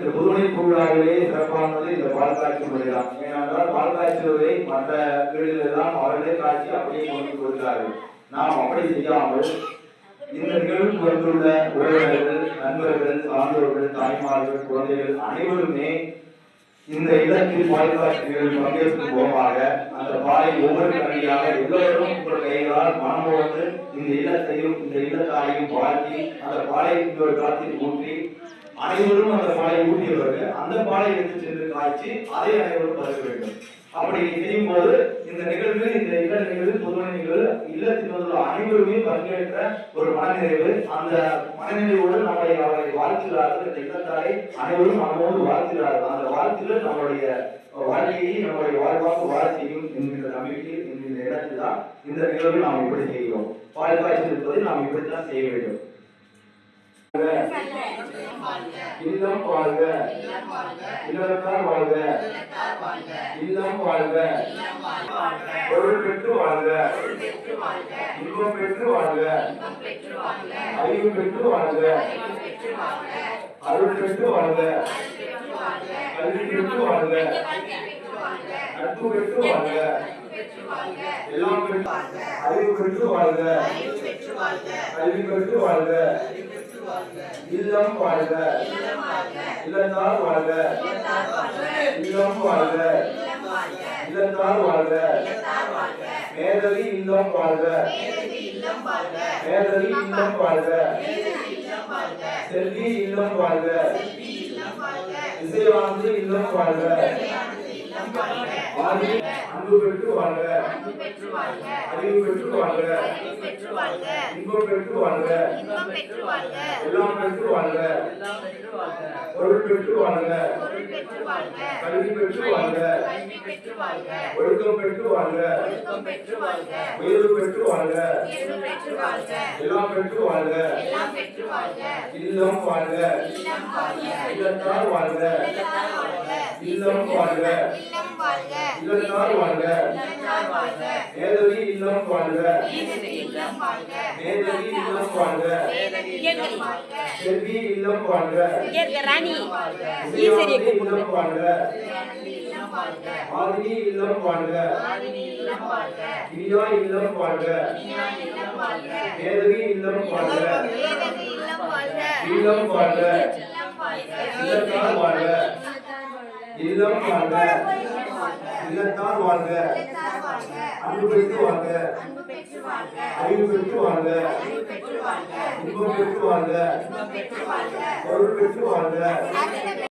இந்த புதுமணி திருவிழாவிலே சிறப்பானது இந்த பால் காட்சி முறைதான். ஏனென்றால் பால் காய்ச்சுவதை மற்ற வீடுகளில் அவர்களே காட்சி அப்படியே கொண்டு கொடுக்கிறார்கள் நாம் அப்படி செய்யாமல் இந்த நிகழ்வுக்கு வந்துள்ள உறவினர்கள் நண்பர்கள் சான்றோர்கள் தாய்மார்கள் குழந்தைகள் அனைவருமே இந்த இடத்தில் பால் பங்கேற்கும் போமாக அந்த பாலை ஒவ்வொரு கரடியாக எல்லோரும் உங்கள் கைகளால் மனம் வந்து இந்த இல்லத்தையும் இந்த இல்லத்தாரையும் வாழ்த்தி அந்த பாலை இன்னொரு காலத்தில் ஊற்றி அனைவரும் அந்த பாலை ஊட்டியவர்கள் அந்த பாலை எடுத்து சென்று காய்ச்சி அதை அனைவரும் பருக வேண்டும். அப்படி செய்யும் போது இந்த நிகழ்வு இந்த இல்ல நிகழ்வு பொதுவான நிகழ்வு இல்லத்தில் வந்துள்ள அனைவருமே பங்கேற்ற ஒரு மனநிறைவு. அந்த மனநிறைவோடு நம்முடைய அவரை வாழ்த்துகிறார்கள் இந்த இல்லத்தாரை அனைவரும் நம்மோடு வாழ்த்துகிறார்கள் அந்த வாழ்த்துகள் நம்மளுடைய வாழ்க்கையை நம்முடைய வாழ்வாக வாழ செய்யும் என்கின்ற நம்பிக்கையில் என்கின்ற இடத்தில் தான் இந்த நிகழ்வு நாம் இப்படி செய்கிறோம். பால் இருப்பதை நாம் இப்படித்தான் செய்ய வேண்டும். இல்லம் வாழ்க. இல்லத்தால் வாழ்க. இல்லம் வாழ்க. பொருள் பெற்று வாழ்க. இன்பம் பெற்று வாழ்க. அறிவு பெற்று வாழ்க. அருள் பெற்று வாழ்க. கல்வி பெற்று வாழ்க. நட்பு பெற்று வாழ்க எல்லாம் பெற்று அறிவு பெற்று வாழ்க கல்வி பெற்று வாழ்க இல்லம் வாழ்க இல்லத்தார் வாழ்க இல்லம் வாழ்க இல்லத்தார் வாழ்க மேதவி இல்லம் வாழ்க மேதவி இல்லம் வாழ்க செல்வி இல்லம் வாழ்க இசைவானது இல்லம் வாழ்க. ஆதி அன்பு பெற்று வாழ்க. அறிவு பெற்று வாழ்க. இன்பம் பெற்று வாழ்க. எல்லாம் பெற்று வாழ்க. பொருள் பெற்று வாழ்க. கல்வி பெற்று வாழ்க. ஒழுக்கம் பெற்று வாழ்க. உயர்வு பெற்று வாழ்க. எல்லாம் பெற்று வாழ்க. இல்லம் வாழ்க. இல்லத்தார் வாழ்க. இல்லம் வாழ்க இல்லத்தார் வாழ்க மேதவி இல்லம் வாழ்க மேதவி இல்லம் வாழ்க செல்வி இல்லம் வாழ்க இங்க ராணி இசைவானது இல்லம் வாழ்க ஆதினி இல்லம் வாழ்க இனியா இல்லம் வாழ்க மேதவி இல்லம் வாழ்க இல்லம் வாழ்க இல்லத்தார் வாழ்க இல்லம் வாழ்க இல்லத்தார் வாழ்க. அன்பு பெற்று வாழ்க. அறிவு பெற்று வாழ்க. இன்பம் பெற்று வாழ்க. பொருள் பெற்று வாழ்க.